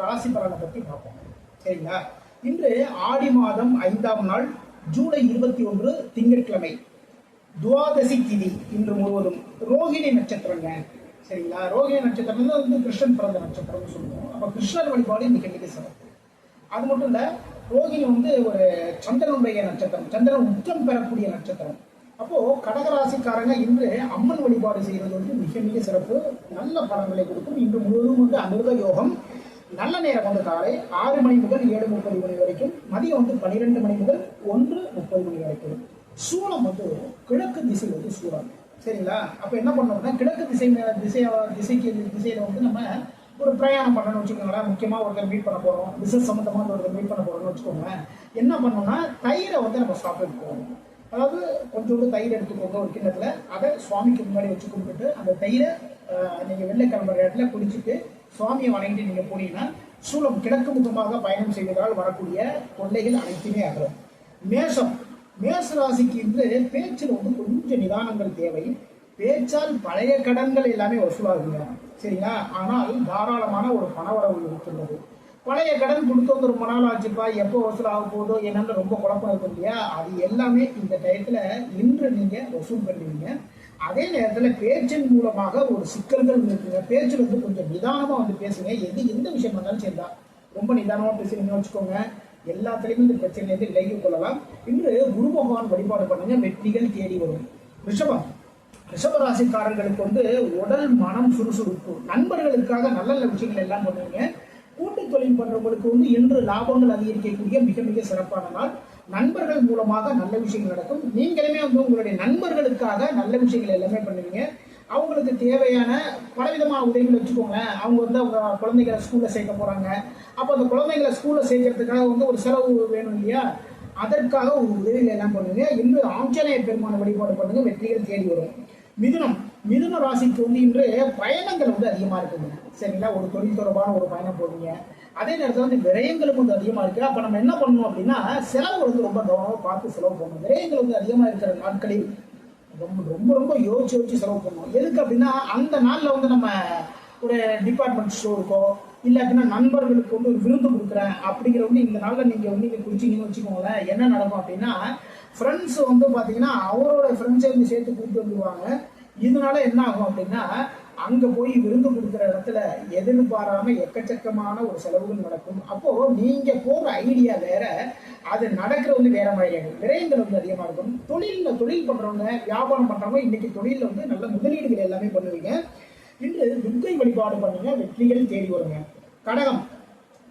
ராசி பலனை பத்தி பார்ப்போம். சரிங்களா? இன்று ஆடி மாதம் ஐந்தாம் நாள் ஜூலை இருபத்தி ஒன்று திங்கட்கிழமை. துவாதசி திதி இன்று முழுவதும். ரோகிணி நட்சத்திரங்க. சரிங்களா? ரோகிணி நட்சத்திரம் வந்து கிருஷ்ணன் பிறந்த நட்சத்திரம்னு சொல்லுவோம். அப்ப கிருஷ்ணர் வழிபாடு மிக மிக சிறப்பு. அது மட்டும் இல்ல ரோஹிணி வந்து ஒரு சந்திரனுடைய நட்சத்திரம். சந்திரன் உச்சம் பெறக்கூடிய நட்சத்திரம். அப்போ கடகராசிக்காரங்க இன்று அம்மன் வழிபாடு செய்யறது வந்து மிக மிக சிறப்பு. நல்ல பலன்களை கொடுக்கும். இன்று முழுவதும் வந்து அமிர்த யோகம் நல்ல நேரம் வந்து காலை ஆறு மணி முதல் ஏழு முப்பது மணி வரைக்கும் மதியம் வந்து பன்னிரெண்டு மணி முதல் ஒன்று முப்பது மணி வரைக்கும். சூளம் வந்து கிழக்கு திசை வந்து சூழல் சரிங்களா? அப்ப என்ன பண்ணோம்னா கிழக்கு திசை மேல திசை திசைக்கு திசையில வந்து நம்ம ஒரு பிரயாணம் பண்ணணும்னு வச்சுக்கோங்களேன். முக்கியமா ஒருத்தர் மீட் பண்ண போறோம். பிசினஸ் சம்மந்தமா ஒருத்தர் மீட் பண்ண போறோம்னு வச்சுக்கோங்களேன். என்ன பண்ணோம்னா தயிரை வந்து நம்ம சாப்பிட்டு போகணும். அதாவது கொஞ்சோண்டு தயிர் எடுத்துக்கோங்க ஒரு கிண்ணத்துல. அதை சுவாமிக்கு முன்னாடி வச்சு கும்பிட்டுட்டு அந்த தயிரை நீங்கள் நீங்க வெள்ளை கிளம்புற இடத்துல குடிச்சிட்டு சுவாமியை வணங்கிட்டு நீங்க போனீங்கன்னா சூலம் கிழக்கு முகமாக பயணம் செய்வதால் வரக்கூடிய தொல்லைகள் அனைத்துமே அகலும். மேஷம். மேஷ ராசிக்கு இன்று பேச்சில் வந்து கொஞ்சம் நிதானங்கள் தேவை. பேச்சால் பழைய கடன்கள் எல்லாமே வசூலாகுங்க. சரிங்களா? ஆனால் தாராளமான ஒரு பணவரவு இருக்கின்றது. பழைய கடன் கொடுத்து வந்து ரொம்ப நாள் ஆச்சுப்பா எப்போ வசூல் ஆக போதோ என்னன்னு ரொம்ப குழப்பம் இருக்கும் இல்லையா? அது எல்லாமே இந்த டயத்தில் இன்று நீங்கள் வசூல் பண்ணுவீங்க. அதே நேரத்தில் பேச்சின் மூலமாக ஒரு சிக்கல்கள் இருக்குங்க பேச்சு வந்து கொஞ்சம் நிதானமாக வந்து பேசுங்க. எது எந்த விஷயம் வந்தாலும் சரிதான். ரொம்ப நிதானமாக பேசுறீங்கன்னு வச்சுக்கோங்க. எல்லாத்துலேயுமே இந்த பிரச்சனையிலேருந்து விலகி கொள்ளலாம். இன்று குரு பகவான் வழிபாடு பண்ணுங்க. வெற்றிகள் தேடி வரும். ரிஷபம். ரிஷபராசிக்காரர்களுக்கு வந்து உடல் மனம் சுறுசுறுப்பு. நண்பர்களுக்காக நல்ல நல்ல விஷயங்கள் எல்லாம் பண்ணுவீங்க. கூட்டு தொழில் பண்றவங்களுக்கு வந்து இன்று லாபங்கள் அதிகரிக்கக்கூடிய மிக மிக சிறப்பான நாள். நண்பர்கள் மூலமாக நல்ல விஷயங்கள் நடக்கும். நீங்களுமே வந்து உங்களுடைய நண்பர்களுக்காக நல்ல விஷயங்கள் எல்லாமே பண்ணுவீங்க. அவங்களுக்கு தேவையான பலவிதமான உதவிகள் வச்சுக்கோங்க அவங்க வந்து அவங்க குழந்தைகளை ஸ்கூல்ல சேர்க்க போறாங்க. அப்போ அந்த குழந்தைகளை ஸ்கூல்ல சேர்க்கறதுக்காக வந்து ஒரு செலவு வேணும் இல்லையா? அதற்காக ஒரு உதவிகள் எல்லாம் பண்ணுங்க. இன்று ஆஞ்சநேய பெருமான வழிபாடு பண்ணுங்க. வெற்றிகள் தேடி வரும். மிதுனம். மிதுன ராசிக்கு வந்து இன்று பயணங்கள் வந்து அதிகமா இருக்குங்க. சரிங்களா? ஒரு தொழில் தொடர்பான ஒரு பயணம் போவீங்க அதே நேரத்தில் வந்து விரயங்களும் கொஞ்சம் அதிகமாக இருக்குது அப்போ நம்ம என்ன பண்ணணும் அப்படின்னா செலவு வந்து ரொம்ப கவனமாக பார்த்து செலவு பண்ணணும் விரயங்கள் வந்து அதிகமாக இருக்கிற நாட்களில் ரொம்ப ரொம்ப ரொம்ப யோசிச்சு யோசிச்சு செலவு பண்ணணும் எதுக்கு அப்படின்னா அந்த நாளில் வந்து நம்ம ஒரு டிபார்ட்மெண்ட் ஸ்டோருக்கோ இல்லை அப்படின்னா நண்பர்களுக்கு வந்து ஒரு விருந்து கொடுக்குறேன் அப்படிங்கிற வந்து இந்த நாளில் நீங்கள் வந்து நீங்கள் குடிச்சிங்கன்னு வச்சுக்கோங்களேன். என்ன நடக்கும் அப்படின்னா ஃப்ரெண்ட்ஸ் வந்து பார்த்தீங்கன்னா அவரோட ஃப்ரெண்ட்ஸை வந்து சேர்த்து கூப்பிட்டு வந்துடுவாங்க இதனால என்ன ஆகும் அப்படின்னா அங்க போய் விருந்து கொடுக்குற இடத்துல எதிர்பாராம எக்கச்சக்கமான ஒரு செலவுகள் நடக்கும். அப்போ நீங்க போற ஐடியா வேற அது நடக்கிறது வந்து வேற மாதிரியாகும் விரயங்கள் வந்து அதிகமா இருக்கும். தொழில்ல தொழில் பண்றவங்க வியாபாரம் பண்றவங்க இன்னைக்கு தொழிலில் வந்து நல்ல முதலீடுகள் எல்லாமே பண்ணுவீங்க. இன்று துர்க்கை வழிபாடு பண்ணுங்க வெற்றிகள் தேடி வருங்க. கடகம்.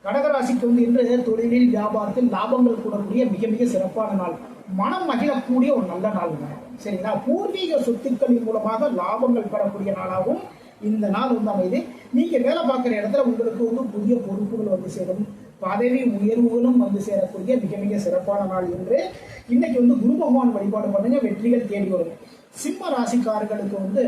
கடகராசிக்கு வந்து இன்று தொழிலில் வியாபாரத்தில் லாபங்கள் கூடக்கூடிய மிக மிக சிறப்பான நாள். மனம் மகிழக்கூடிய ஒரு நல்ல நாளுங்க. சரிங்களா? பூர்வீக சொத்துக்களின் மூலமாக லாபங்கள் பெறக்கூடிய நாளாகவும் இந்த நாள் வந்து அமைது. நீங்க வேலை பார்க்குற இடத்துல உங்களுக்கு வந்து புதிய பொறுப்புகள் வந்து சேரும். பதவி உயர்வுகளும் வந்து சேரக்கூடிய மிக மிக சிறப்பான நாள் என்று இன்னைக்கு வந்து குரு பகவான் வழிபாடு பண்ணுங்க வெற்றிகள் தேடி வரும். சிம்ம ராசிக்காரர்களுக்கு வந்து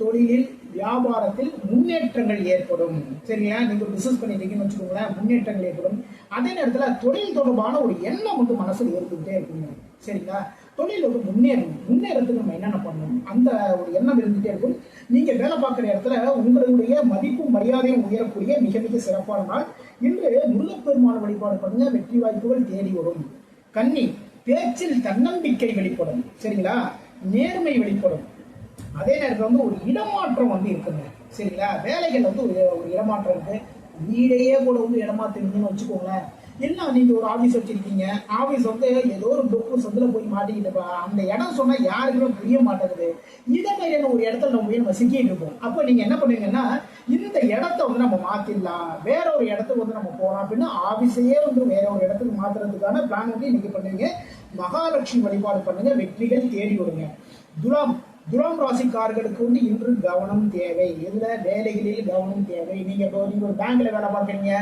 தொழிலில் வியாபாரத்தில் முன்னேற்றங்கள் ஏற்படும். சரிங்களா? நீங்க பிசினஸ் பண்ணிட்டீங்கன்னு வச்சுக்கோங்களேன் முன்னேற்றங்கள் ஏற்படும். அதே நேரத்தில் தொழில் தொடர்பான ஒரு எண்ணம் வந்து மனசில் ஏற்பட்டுட்டே இருக்குங்க. சரிங்களா? தொழில் ஒரு முன்னேறும். முன்னேறதுக்கு நம்ம என்னென்ன பண்ணணும்? அந்த ஒரு எண்ணம் இருந்துகிட்டே இருக்கும். நீங்கள் வேலை பார்க்குற இடத்துல உங்களுடைய மதிப்பும் மரியாதையும் உயரக்கூடிய மிக மிக சிறப்பான நாள். இன்று முருகப்பெருமான வழிபாடு பண்ணுங்க. வெற்றி வாய்ப்புகள் தேடி வரும். கன்னி பேச்சில் தன்னம்பிக்கை வெளிப்படும். சரிங்களா? நேர்மை வெளிப்படும். அதே நேரத்தில் வந்து ஒரு இடமாற்றம் வந்து இருக்குங்க. சரிங்களா? வேலைகள் வந்து ஒரு ஒரு இடமாற்றம் இருக்கு. வீடையே கூட வந்து இடமாத்துறீங்கன்னு வச்சுக்கோங்களேன். இல்லை நீங்கள் ஒரு ஆஃபீஸ் வச்சுருக்கீங்க. ஆஃபீஸ் வந்து ஏதோ ஒரு டொக்கு சந்தில போய் மாட்டிக்கிட்டு அந்த இடம் சொன்னால் யாருக்குமே புரிய மாட்டேங்குது. இதே மாதிரியான ஒரு இடத்துல நம்ம போய் நம்ம சிக்கிட்டு இருப்போம் அப்போ நீங்கள் என்ன பண்ணுவீங்கன்னா இந்த இடத்த வந்து நம்ம மாற்றிடலாம் வேற ஒரு இடத்துக்கு வந்து நம்ம போகலாம் அப்படின்னா ஆஃபீஸையே வந்து வேற ஒரு இடத்துக்கு மாற்றுறதுக்கான பிளான் வந்து இன்னைக்கு பண்ணுவீங்க. மகாலட்சுமி வழிபாடு பண்ணுங்க. வெற்றிகள் தேடி விடுங்க துலாம் துலாம் ராசிக்காரர்களுக்கு வந்து இன்று கவனம் தேவை. இதுல வேலைகளில் கவனம் தேவை. நீங்க இப்போ நீங்க ஒரு பேங்க்ல வேலை பார்க்குறீங்க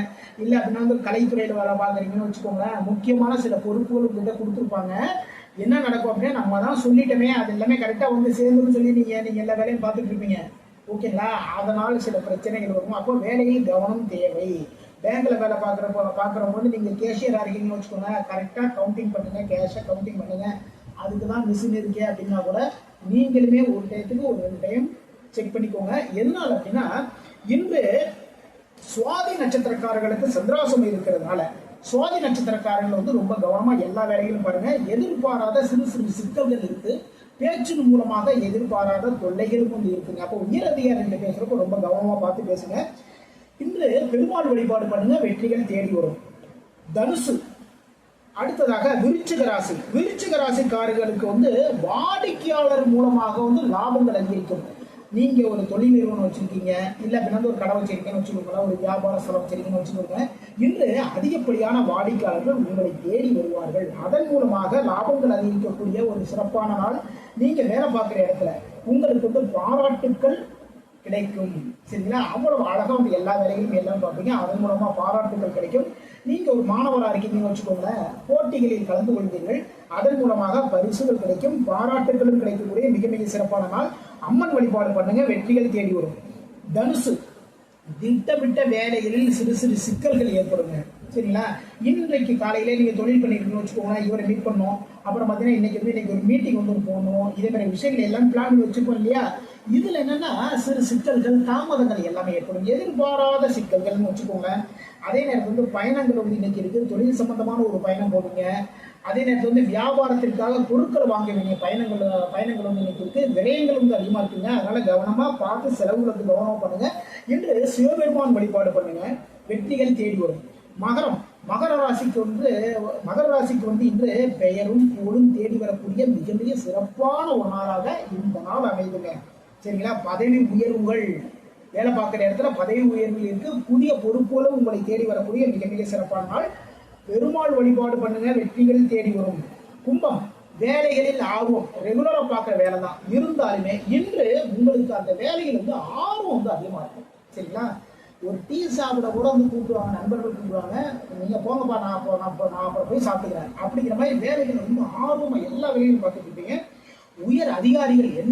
இல்ல அப்படின்னா வந்து கலைத்துறையில வேலை பார்க்குறீங்கன்னு வச்சுக்கோங்களேன் முக்கியமான சில பொறுப்புகள் உங்ககிட்ட கொடுத்துருப்பாங்க. என்ன நடக்கும் அப்படின்னா நம்ம தான் சொல்லிட்டோமே அது எல்லாமே கரெக்டா வந்து சேர்ந்துன்னு சொல்லி நீங்க நீங்க எல்லா வேலையும் பார்த்துட்டு இருப்பீங்க. ஓகேங்களா? அதனால சில பிரச்சனைகள் வரும். அப்போ வேலையில் கவனம் தேவை. பேங்க்ல வேலை பார்க்குறப்போ பார்க்குறபோது நீங்க கேஷியராக இருக்கீங்கன்னு வச்சுக்கோங்க கரெக்டா கவுண்டிங் பண்ணுங்க கேஷை கவுண்டிங் பண்ணுங்க. அதுக்கு தான் மிஷின் இருக்கே அப்படின்னா கூட நீங்களுமே ஒரு டயத்துக்கு ஒரு ரெண்டு டைம் செக் பண்ணிக்கோங்க. எதனால அப்படின்னா இன்று சுவாதி நட்சத்திரக்காரர்களுக்கு சந்திராசம் இருக்கிறதுனால சுவாதி நட்சத்திரக்காரர்கள் வந்து ரொம்ப கவனமா எல்லா வேலைகளும் பாருங்க. எதிர்பாராத சிறு சிறு சிக்கல்கள் இருக்கு. பேச்சின் மூலமாக எதிர்பாராத தொல்லைகளும் வந்து இருக்குங்க. அப்போ உயர் அதிகாரிகிட்ட பேசுறப்போ ரொம்ப கவனமா பார்த்து பேசுங்க. இன்று பெருமாள் வழிபாடு பண்ணுங்க. வெற்றிகள் தேடி வரும். தனுசு அடுத்ததாக விருச்சிக ராசி. விருச்சிக ராசிக்காரர்களுக்கு வந்து வாடிக்கையாளர் மூலமாக வந்து லாபங்கள் அதிகரிக்கும். நீங்க ஒரு தொழில் நிறுவனம் வச்சிருக்கீங்க இல்ல பின்னாடி ஒரு கடை வச்சிருக்கீங்கன்னு வச்சுக்கோங்களேன் ஒரு வியாபார செலவு வச்சிருக்கீங்கன்னு வச்சுக்கோங்க இன்று அதிகப்படியான வாடிக்கையாளர்கள் உங்களை தேடி வருவார்கள். அதன் மூலமாக லாபங்கள் அதிகரிக்கக்கூடிய ஒரு சிறப்பான நாள் நீங்க வேலை பார்க்குற இடத்துல. உங்களுக்கு வந்து பாராட்டுக்கள் கிடைக்கும். சரிங்களா? அவ்வளவு அழகாக வந்து எல்லா வேலைகளும் எல்லாம் பார்ப்பீங்க. அதன் மூலமா பாராட்டுகள் கிடைக்கும். நீங்க ஒரு மாணவராக இருக்கீங்கன்னு வச்சுக்கோங்களேன் போட்டிகளில் கலந்து கொள்வீர்கள். அதன் மூலமாக பரிசுகள் கிடைக்கும் பாராட்டுகளும் கிடைக்கக்கூடிய மிக மிக சிறப்பான நாள். அம்மன் வழிபாடு பண்ணுங்க வெற்றிகள் தேடி வரும். தனுசு திட்டமிட்ட வேலைகளில் சிறு சிறு சிக்கல்கள் ஏற்படுங்க. சரிங்களா? இன்றைக்கு காலையில நீங்க தொழில் பண்ணிருக்கீங்கன்னு வச்சுக்கோங்களேன் இவரை மீட் பண்ணோம். அப்புறம் பார்த்தீங்கன்னா இன்னைக்கு வந்து இன்னைக்கு ஒரு மீட்டிங் வந்து போகணும் இதே மாதிரி விஷயங்கள் எல்லாம் பிளான் வச்சுப்போம் இல்லையா? இதுல என்னன்னா சிறு சிக்கல்கள் தாமதங்கள் எல்லாமே ஏற்படும். எதிர்பாராத சிக்கல்கள்னு வச்சுக்கோங்க அதே நேரத்தில் வந்து பயணங்கள் வந்து இன்னைக்கு இருக்கு. தொழில் சம்பந்தமான ஒரு பயணம் போவீங்க அதே நேரத்தில் வந்து வியாபாரத்திற்காக பொருட்கள் வாங்க வேண்டிய பயணங்கள் பயணங்கள் வந்து இன்னைக்கு இருக்கு. விரயங்கள் வந்து அதிகமாக இருக்குங்க. அதனால கவனமாக பார்த்து செலவுகளுக்கு வந்து கவனமா பண்ணுங்க. இன்று சிவபெருமான் வழிபாடு பண்ணுங்க. வெற்றிகள் தேடி வரும். மகரம் மகர ராசிக்கு வந்து மகர ராசிக்கு வந்து இன்று பெயரும் புகழும் தேடி வரக்கூடிய மிக மிக சிறப்பான ஒரு நாளாக இந்த நாள் அமைதுங்க. சரிங்களா? பதவி உயர்வுகள். வேலை பார்க்குற இடத்துல பதவி உயர்வுகள் இருக்கு. புதிய பொறுப்புகளும் உங்களை தேடி வரக்கூடிய மிக மிக சிறப்பான நாள். பெருமாள் வழிபாடு பண்ணுங்க வெற்றிகள் தேடி வரும். கும்பம் வேலைகளில் ஆர்வம். ரெகுலராக பார்க்குற வேலை தான். இருந்தாலுமே இன்று உங்களுக்கு அந்த வேலையில் வந்து ஆர்வம் வந்து அதிகமாக இருக்கும். சரிங்களா? ஒரு டீ சாப்பிட கூட வந்து கூப்பிடுவாங்க நண்பர்கள் கூப்பிடுவாங்க. நீங்க போங்கப்பா நான் அப்போ நான் அப்போ நான் அப்புறம் போய் சாப்பிட்டுக்கிறேன். அப்படிங்கிற மாதிரி வேலைகள் ரொம்ப ஆர்வமா எல்லா வேலையும் பார்த்துட்டு இருப்பீங்க. உயர் அதிகாரிகள் என்ன